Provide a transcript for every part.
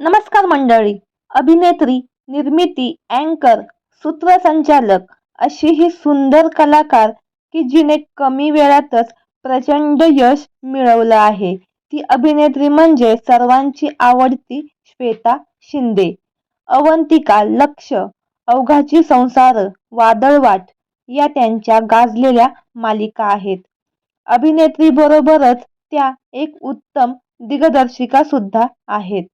नमस्कार मंडळी. अभिनेत्री निर्मिती अँकर सूत्रसंचालक अशी ही सुंदर कलाकार की जिने कमी वेळातच प्रचंड यश मिळवलं आहे. ती अभिनेत्री म्हणजे सर्वांची आवडती श्वेता शिंदे. अवंतिका लक्ष अवघाची संसार वादळवाट या त्यांच्या गाजलेल्या मालिका आहेत. अभिनेत्री बरोबरच त्या एक उत्तम दिग्दर्शिका सुद्धा आहेत.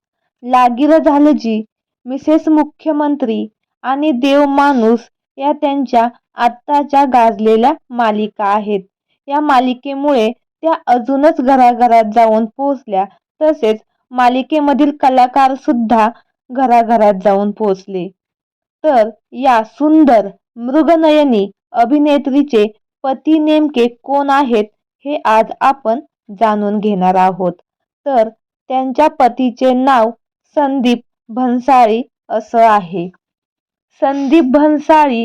लागिरं झालजी मिसेस मुख्यमंत्री आणि देव माणूस या त्यांच्या आत्ताच्या गाजलेल्या मालिका आहेत. या मालिकेमुळे त्या अजूनच घराघरात जाऊन पोहोचल्या. तसेच मालिकेमधील कलाकार सुद्धा घराघरात जाऊन पोहोचले. तर या सुंदर मृगनयनी अभिनेत्रीचे पती नेमके कोण आहेत हे आज आपण जाणून घेणार आहोत. तर त्यांच्या पतीचे नाव संदीप भन्साळी असं आहे. संदीप भन्साळी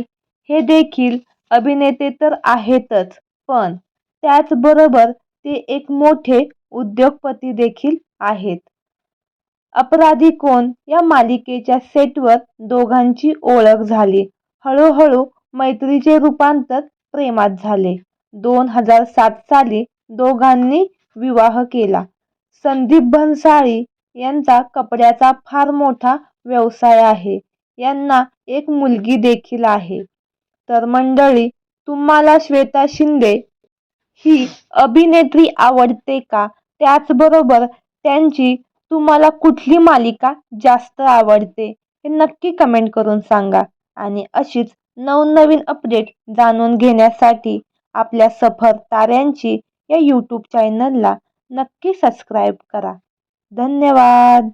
हे देखील अभिनेते तर आहेतच पण त्याचबरोबर ते एक मोठे उद्योगपती देखील आहेत. अपराधी कोण या मालिकेच्या सेटवर दोघांची ओळख झाली. हळूहळू मैत्रीचे रूपांतर प्रेमात झाले. दोन हजार सात साली दोघांनी विवाह केला. संदीप भन्साळी यांचा कपड्याचा फार मोठा व्यवसाय आहे. यांना एक मुलगी देखील आहे. तर मंडळी तुम्हाला श्वेता शिंदे ही अभिनेत्री आवडते का? त्याचबरोबर त्यांची तुम्हाला कुठली मालिका जास्त आवडते? हे नक्की कमेंट करून सांगा. आणि अशीच नवनवीन अपडेट जाणून घेण्यासाठी आपल्या सफर ताऱ्यांची या यूट्यूब चॅनलला नक्की सबस्क्राईब करा. धन्यवाद.